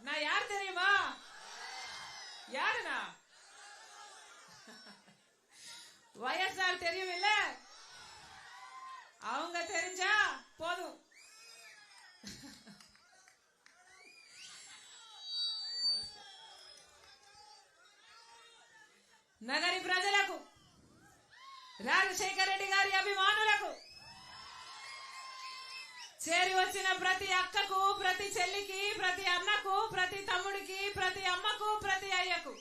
நான் யார் தெரியுமா யாருண்ணா வயசார் தெரியும் இல்ல அவங்க தெரிஞ்சா போதும் నగరి ప్రజలకు రాజశేఖర రెడ్డి గారి అభిమానులకు చేరి వచ్చిన ప్రతి అక్కకు ప్రతి చెల్లికి ప్రతి అన్నకు ప్రతి తమ్ముడికి ప్రతి అమ్మకు ప్రతి అయ్యకు.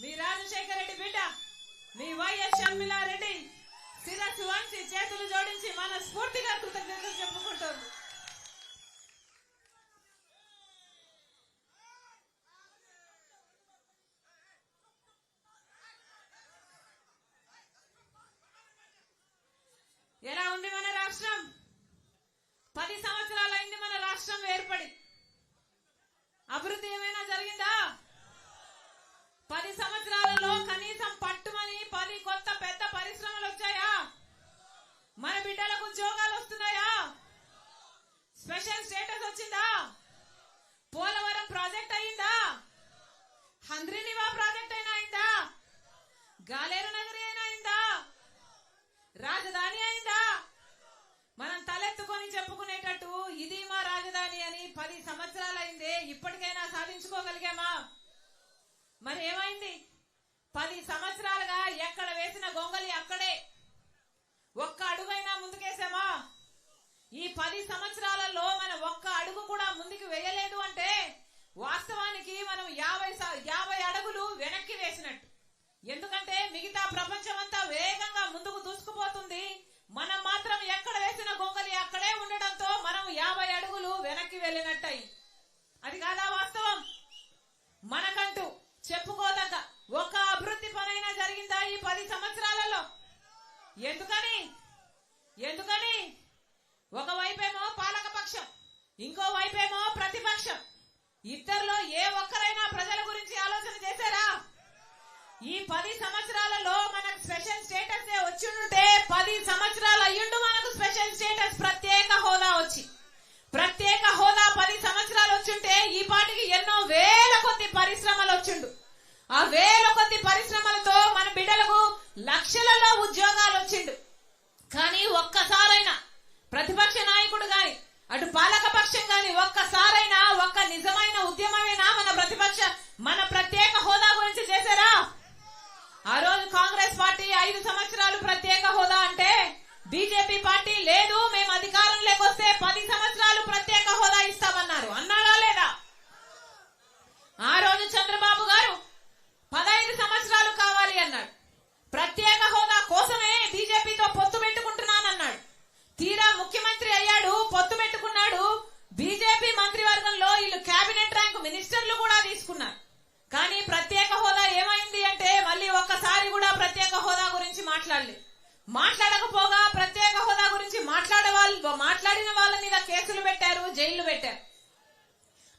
మీ రాజశేఖర రెడ్డి బిడ్డ మీ వైఎస్ షర్మిలారెడ్డి శిరస్సు వంచి చేతులు జోడించి మన స్ఫూర్తిగా కృతజ్ఞతలు చెప్పుకుంటుంది ఎలా ఉంది మన రాష్ట్రం పది సంవత్సరాలైంది మన రాష్ట్రం ఏర్పడి అభివృద్ధి ఏమైనా జరిగిందా పది సంవత్సరాలలో కనీసం పట్టుమని పది కొత్త పెద్ద పరిశ్రమలు వచ్చాయా మన బిడ్డలకు ఉద్యోగాలు వస్తున్నాయా స్పెషల్ స్టేటస్ వచ్చిందా పోలవరం ప్రాజెక్ట్ అయిందా హంద్రినివా ప్రాజెక్ట్ అయినా అయిందా గాలేరు నగరి అయినా అయిందా రాజధాని అయిందా మనం తలెత్తుకొని చెప్పుకునేటట్టు ఇది మా రాజధాని అని పది సంవత్సరాలైందే. ఇప్పటికైనా సాధించుకోగలిగామా? మరి ఏమైంది? పది సంవత్సరాలుగా ఎక్కడ వేసిన గొంగలి అక్కడే. ఒక్క అడుగైనా ముందుకేసామా ఈ పది సంవత్సరాలలో మనం ఒక్క అడుగు కూడా ముందుకు వేయలేదు అంటే వాస్తవానికి మనం యాభై యాభై అడుగులు వెనక్కి వేసినట్టు. ఎందుకంటే మిగతా ప్రపంచం అంతా వేగంగా ముందుకు దూసుకుపోతుంది. మనం మాత్రం ఎక్కడ వేసిన గొంగలి అక్కడే ఉండడంతో మనం యాభై అడుగులు వెనక్కి వెళ్ళినట్టయి. అది కాదా వాస్తవం? మనకంటూ చెప్పుకోదగ్గ ఒక అభివృద్ధి పనైనా జరిగిందా ఈ పది సంవత్సరాలలో ఎందుకని ఎందుకని ఒక వైపేమో పాలక పక్షం ఇంకో వైపేమో ప్రతిపక్షం ఇద్దరిలో ఏ ఒక్కరైనా ప్రజల గురించి ఆలోచన చేశారా ఈ పది సంవత్సరాలలో మనకు స్పెషల్ స్టేటస్ వచ్చి ఉంటే పది సంవత్సరాలు అయ్యుండు మనకు స్పెషల్ స్టేటస్ ప్రత్యేక హోదా వచ్చి. ప్రత్యేక హోదా పది సంవత్సరాలు వచ్చుంటే ఈ పాటికి ఎన్నో వేల కొద్ది పరిశ్రమలు వచ్చిండు. ఆ వేల కొద్ది పరిశ్రమలతో మన బిడ్డలకు లక్షలలో ఉద్యోగాలు వచ్చిండు. కానీ ఒక్కసారైనా ప్రతిపక్ష నాయకుడు గాని అటు పాలక పక్షం గాని ఒక్కసారైనా ఒక్క నిజమైన ఉద్యమమేనా మన ప్రతిపక్ష మన ప్రత్యేక హోదా గురించి చేశారా ఆ రోజు కాంగ్రెస్ పార్టీ ఐదు సంవత్సరాలు ప్రత్యేక హోదా అంటే బీజేపీ పార్టీ లేదు మేము అధికారంలోకి వస్తే పది సంవత్సరాలు ప్రత్యేక హోదా ఇస్తామన్నారు. అన్నాడా లేదా? ఆ రోజు చంద్రబాబు గారు పదహైదు సంవత్సరాలు కావాలి అన్నాడు ప్రత్యేక హోదా కోసమే బీజేపీతో పొత్తు పెట్టుకుంటున్నానన్నాడు. తీరా ముఖ్యమంత్రి అయ్యాడు పొత్తు పెట్టుకున్నాడు. బీజేపీ మంత్రివర్గంలో వీళ్ళు కేబినెట్ ర్యాంక్ మినిస్టర్లు కూడా తీసుకున్నారు. కానీ ప్రత్యేక హోదా ఏమైంది అంటే మళ్ళీ ఒక్కసారి కూడా ప్రత్యేక హోదా గురించి మాట్లాడలేదు. మాట్లాడకపోగా మాట్లాడే వాళ్ళు మాట్లాడిన వాళ్ళ మీద కేసులు పెట్టారు జైళ్ళు పెట్టారు.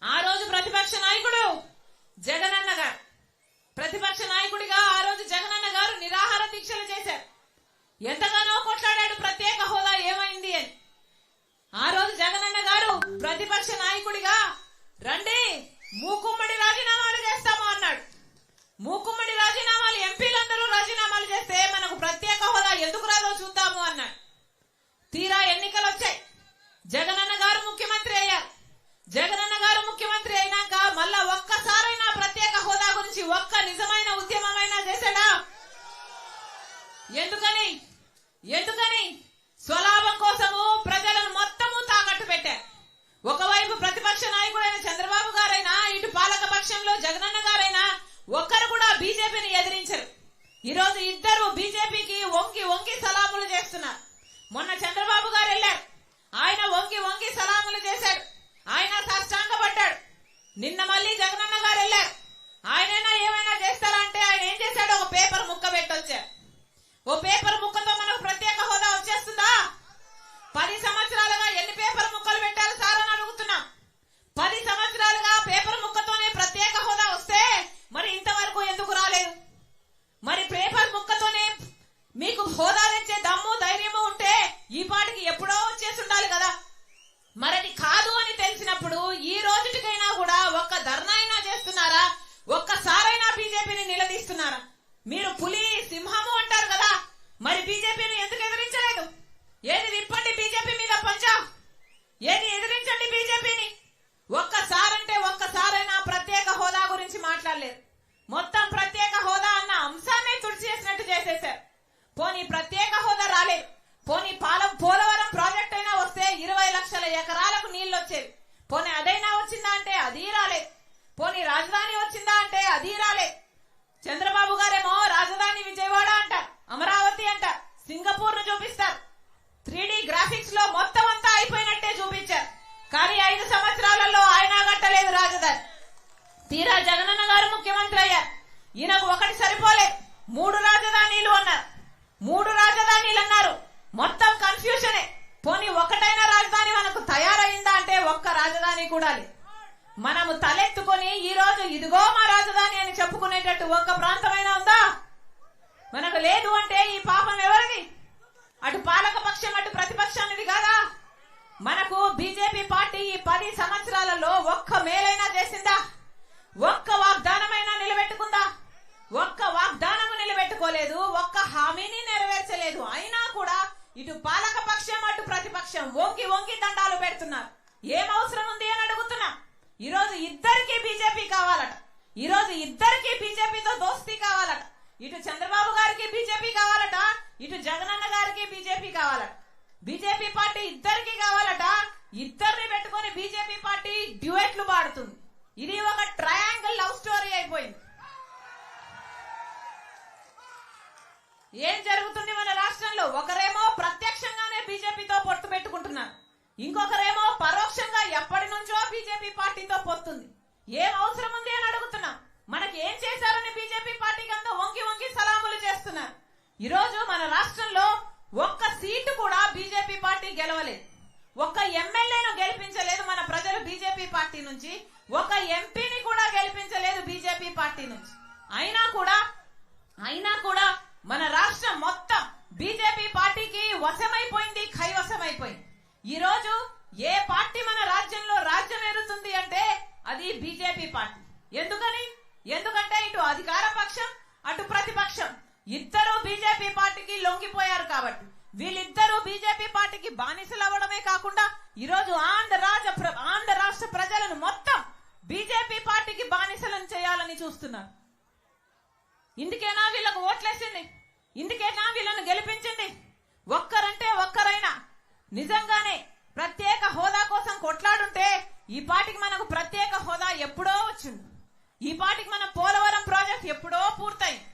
ఆ రోజు ప్రతిపక్ష నాయకుడు జగనన్న గారు ప్రతిపక్ష నాయకుడిగా ఆ రోజు జగనన్న గారు నిరాహార దీక్షలు చేశారు. ఎంతగానో కొట్లాడాడు ప్రత్యేక హోదా ఏమైంది అని. ఆ రోజు జగనన్న గారు ప్రతిపక్ష నాయకుడిగా రండి మూకుమ్మడి రాజీనామాలు చేస్తాము అన్నాడు. మూకుమ్మడి రాజీనామాలు ఎంపీలందరూ రాజీనామాలు చేస్తే మనకు ఒక్క నిజమైన ఉద్యమమైనా చేశాడా? ఎందుకని? ఎందుకని? స్వలాభం కోసము ప్రజలను మొత్తము తాకట్టు పెట్టారు ఒకవైపు ప్రతిపక్ష నాయకుడైన చంద్రబాబు గారైనా ఇటు పాలక పక్షంలో జగనన్న గారైనా ఒక్కరు కూడా బీజేపీని ఎదిరించరు. ఈ రోజు ఇద్దరు బీజేపీకి వంకి వంకి సలాములు చేస్తున్నారు. మొన్న చంద్రబాబు గారు వెళ్ళారు. ఆయన వంకి వంకి సలాములు చేశాడు ఆయన సాష్టాంగపడ్డాడు. నిన్న తీసుకొచ్చారు ఓ పేపర్ ముక్కతో మనకు ప్రత్యేక హోదా వచ్చేస్తుందా? పది సంవత్సరాలుగా ఎన్ని పేపర్ ముక్కలు పెట్టాలి సార్ అని అడుగుతున్నాం. పది సంవత్సరాలుగా పేపర్ ముక్కతోనే ప్రత్యేక హోదా వస్తే మరి ఇంతవరకు ఎందుకు రాలేదు? మరి పేపర్ ముక్కతోనే మీకు హోదా తెచ్చే దమ్ము ధైర్యము ఉంటే ఈ పాటికి ఎప్పుడో వచ్చేసి ఉండాలి కదా. మరది కాదు అని తెలిసినప్పుడు ఈ రోజుటికైనా కూడా ఒక్క ధర్నా అయినా చేస్తున్నారా? ఒక్కసారైనా బీజేపీని నిలదీస్తున్నారా? మీరు పులి సింహము అంటారు కదా. మరి బీజేపీని ఎందుకు ఎదిరించలేదు? ఏది విప్పండి బీజేపీ మీద పంచా? ఏది ఎదిరించండి బీజేపీని? ఒక్కసారంటే ఒక్కసారైనా ప్రత్యేక హోదా గురించి మాట్లాడలేదు. మొత్తం ప్రత్యేక హోదా అన్న అంశాన్ని తుడిచేసినట్టు చేసేశారు. పోనీ ప్రత్యేక హోదా రాలేదు. పోనీ పాలం పోలవరం ప్రాజెక్ట్ అయినా వస్తే ఇరవై లక్షల ఎకరాలకు నీళ్ళు వచ్చేవి. పోనీ అదైనా వచ్చిందా అంటే అది రాలేదు. పోనీ రాజధాని వచ్చిందా అంటే అది రాలేదు. చంద్రబాబు గారేమో రాజధాని విజయవాడ అంటారు అమరావతి అంటారు సింగపూర్ను చూపిస్తారు త్రీడీ గ్రాఫిక్స్లో మొత్తం అంతా అయిపోయినట్టే చూపించారు. కానీ ఐదు సంవత్సరాలలో ఆయన కట్టలేదు రాజధాని. తీరా జగనన్న గారు ముఖ్యమంత్రి అయ్యారు. ఈయనకు ఒకటి సరిపోలేదు. మూడు రాజధానీలు అన్నారు. మూడు రాజధానీలు అన్నారు. మొత్తం కన్ఫ్యూజనే పోనీ ఒకటైన రాజధాని మనకు తయారైందా అంటే ఒక్క రాజధాని కూడా లేదు. మనము తలెత్తుకొని ఈ రోజు ఇదిగో మా రాజధాని అని చెప్పుకునేటట్టు ఒక్క ప్రాంతమైనా ఉందా? మనకు లేదు అంటే ఈ పాపం ఎవరిది? అటు పాలక పక్షం అటు ప్రతిపక్షానిది కాదా? మనకు బీజేపీ పార్టీ ఈ పది సంవత్సరాలలో ఒక్క మేలైనా చేసిందా? ఒక్క వాగ్దానమైనా నిలబెట్టుకుందా? ఒక్క వాగ్దానము నిలబెట్టుకోలేదు ఒక్క హామీని నెరవేర్చలేదు. అయినా కూడా ఇటు పాలక పక్షం అటు ప్రతిపక్షం వంగి వంగి దండాలు పెడుతున్నారు. ఏం అవసరం ఉంది అన్నాడు ఈరోజు ఇద్దరికి బీజేపీ కావాలట. ఈరోజు ఇద్దరికి బీజేపీతో దోస్తీ కావాలట. ఇటు చంద్రబాబు గారికి బీజేపీ కావాలట ఇటు జగనన్న గారికి బీజేపీ కావాలట. బీజేపీ పార్టీ ఇద్దరికి కావాలట. ఇద్దరిని పెట్టుకొని బీజేపీ పార్టీ డ్యూయెట్లు పాడుతుంది. ఇది ఒక ట్రయాంగిల్ లవ్ స్టోరీ అయిపోయింది. ఏం జరుగుతుంది మన రాష్ట్రంలో? ఒకరేమో ప్రత్యక్షంగానే బీజేపీతో పొత్తు పెట్టుకుంటున్నారు. ఇంకొకరేమో పరోక్షంగా ఎప్పటి నుంచో బీజేపీ పార్టీతో పొత్తుంది. ఏం అవసరం ఉంది అని అడుగుతున్నా. మనకి ఏం చేశారని బీజేపీ పార్టీకి అంతా వంగి వంగి సలాములు చేస్తున్నారు. ఈరోజు మన రాష్ట్రంలో ఒక్క సీటు కూడా బీజేపీ పార్టీ గెలవలేదు. ఒక్క ఎమ్మెల్యేను గెలిపించలేదు మన ప్రజలు బీజేపీ పార్టీ నుంచి. ఒక ఎంపీని కూడా గెలిపించలేదు బీజేపీ పార్టీ నుంచి. అయినా కూడా అయినా కూడా మన రాష్ట్రం మొత్తం బీజేపీ పార్టీకి వశమైపోయింది కైవశమైపోయింది. ఈ రోజు ఏ పార్టీ మన రాజ్యంలో రాజ్యం ఏరుతుంది అంటే అది బీజేపీ పార్టీ. ఎందుకని? ఎందుకంటే ఇటు అధికార పక్షం అటు ప్రతిపక్షం. ఇద్దరు బీజేపీ పార్టీకి లొంగిపోయారు కాబట్టి. వీళ్ళిద్దరూ బీజేపీ పార్టీకి బానిసలు అవ్వడమే కాకుండా ఈ రోజు ఆంధ్ర రాజ ప్ర- ఆంధ్ర రాష్ట్ర ప్రజలను మొత్తం బీజేపీ పార్టీకి బానిసలను చేయాలని చూస్తున్నారు. ఇందుకేనా వీళ్ళకు ఓట్లేసింది. ఇందుకేనా వీళ్ళను గెలిపించింది. ఒక్కరంటే ఒక్కరైనా నిజంగానే ప్రత్యేక హోదా కోసం కొట్లాడుంటే ఈ పాటికి మనకు ప్రత్యేక హోదా ఎప్పుడో వచ్చింది. ఈ పాటికి మన పోలవరం ప్రాజెక్ట్ ఎప్పుడో పూర్తయింది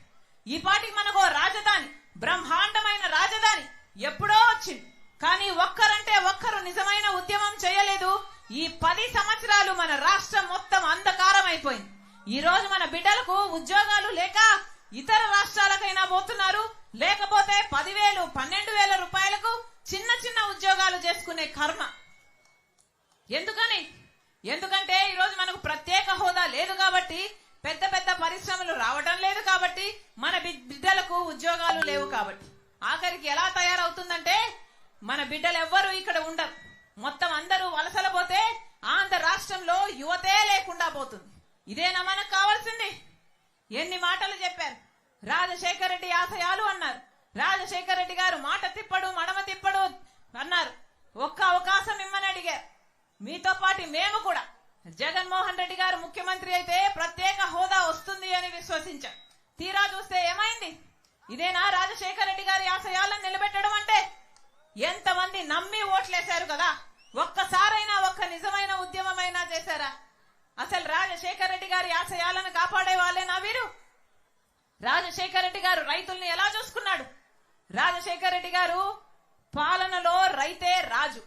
ఈ పాటికి మనకు రాజధాని బ్రహ్మాండమైన రాజధాని ఎప్పుడో వచ్చింది. కానీ ఒక్కరంటే ఒక్కరు నిజమైన ఉద్యమం చేయలేదు. ఈ పది సంవత్సరాలు మన రాష్ట్రం మొత్తం అంధకారం అయిపోయింది ఈ రోజు మన బిడ్డలకు ఉద్యోగాలు లేక ఇతర రాష్ట్రాలకైనా పోతున్నారు. లేకపోతే పదివేలు పన్నెండు వేల రూపాయలకు చిన్న చిన్న ఉద్యోగాలు చేసుకునే కర్మ. ఎందుకని? ఎందుకంటే ఈరోజు మనకు ప్రత్యేక హోదా లేదు కాబట్టి పెద్ద పెద్ద పరిశ్రమలు రావడం లేదు కాబట్టి మన బిడ్డలకు ఉద్యోగాలు లేవు కాబట్టి. ఆఖరికి ఎలా తయారవుతుందంటే మన బిడ్డలు ఎవ్వరూ ఇక్కడ ఉండరు. మొత్తం అందరూ వలసల పోతే ఆంధ్ర రాష్ట్రంలో యువతే లేకుండా పోతుంది. ఇదేనా మనకు కావాల్సింది? ఎన్ని మాటలు చెప్పారు. రాజశేఖర రెడ్డి ఆశయాలు అన్నారు. రాజశేఖర రెడ్డి గారు మాట తిప్పడు మడమ తిప్పడు అన్నారు. ఒక్క అవకాశం ఇమ్మని అడిగారు మీతో పాటు మేము కూడా. జగన్మోహన్ రెడ్డి గారు ముఖ్యమంత్రి అయితే ప్రత్యేక హోదా వస్తుంది అని విశ్వసించాం. తీరా చూస్తే ఏమైంది? ఇదేనా రాజశేఖర రెడ్డి గారి ఆశయాలను నిలబెట్టడం అంటే? ఎంతమంది నమ్మి ఓట్లేశారు కదా? ఒక్కసారైనా ఒక్క నిజమైన ఉద్యమమైనా చేశారా? అసలు రాజశేఖర రెడ్డి గారి ఆశయాలను కాపాడే వాళ్ళేనా వీరు? రాజశేఖర రెడ్డి గారు రైతుల్ని ఎలా చూసుకున్నాడు? రాజశేఖర రెడ్డి గారు పాలనలో రైతే రాజు.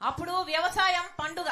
అప్పుడు వ్యవసాయం పండుగ.